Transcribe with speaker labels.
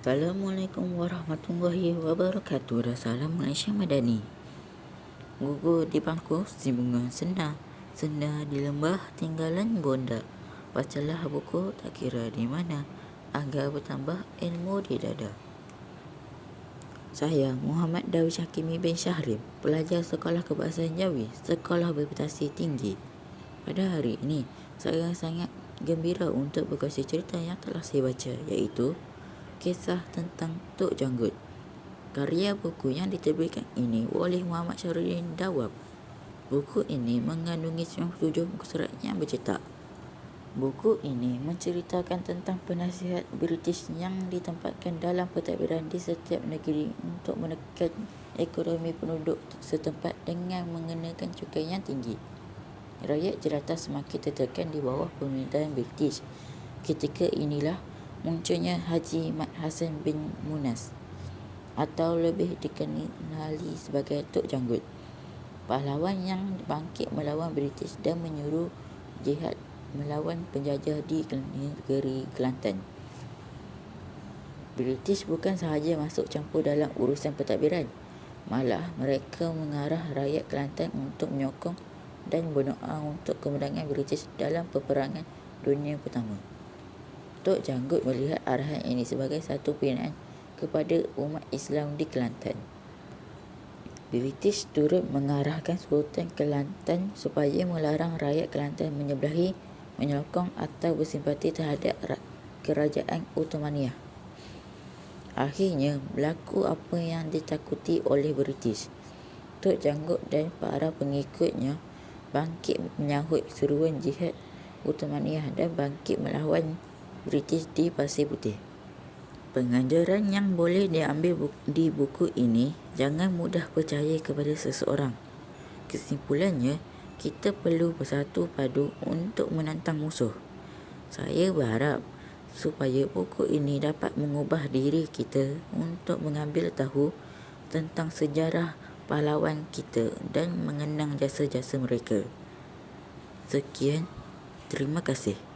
Speaker 1: Assalamualaikum warahmatullahi wabarakatuh. Dan salam Malaysia Madani. Gugur di bangku si bunga senda. Senda di lembah tinggalan bonda. Bacalah buku tak kira di mana. Agar bertambah ilmu di dada. Saya Muhammad Darwish Hakimi bin Syahrim, pelajar Sekolah Kebahasaan Jawi, Sekolah Berprestasi Tinggi. Pada hari ini, saya sangat gembira untuk berkongsi cerita yang telah saya baca, iaitu kisah tentang Tok Janggut. Karya buku yang diterbitkan ini oleh Muhammad Syarudin Dawab. Buku ini mengandungi 97 muka surat yang bercetak. Buku ini menceritakan tentang penasihat British yang ditempatkan dalam pentadbiran di setiap negeri untuk menekan ekonomi penduduk setempat dengan mengenakan cukai yang tinggi. Rakyat jelata semakin tertekan di bawah pemerintahan British. Ketika inilah munculnya Haji Mat Hassan bin Munas atau lebih dikenali sebagai Tok Janggut. Pahlawan yang bangkit melawan British dan menyuruh jihad melawan penjajah di negeri Kelantan. British bukan sahaja masuk campur dalam urusan pentadbiran, malah mereka mengarah rakyat Kelantan untuk menyokong dan berdoa untuk kemenangan British dalam peperangan dunia pertama. Tok Janggut melihat arahan ini sebagai satu pilihan kepada umat Islam di Kelantan. British turut mengarahkan Sultan Kelantan supaya melarang rakyat Kelantan menyebelahi, menyokong atau bersimpati terhadap kerajaan Ottomania. Akhirnya, berlaku apa yang ditakuti oleh British. Tok Janggut dan para pengikutnya bangkit menyahut seruan jihad Ottomania dan bangkit melawan British di Pasir Putih. Pengajaran yang boleh diambil di buku ini, jangan mudah percaya kepada seseorang. Kesimpulannya, kita perlu bersatu padu untuk menantang musuh. Saya berharap supaya buku ini dapat mengubah diri kita untuk mengambil tahu tentang sejarah pahlawan kita dan mengenang jasa-jasa mereka. Sekian, terima kasih.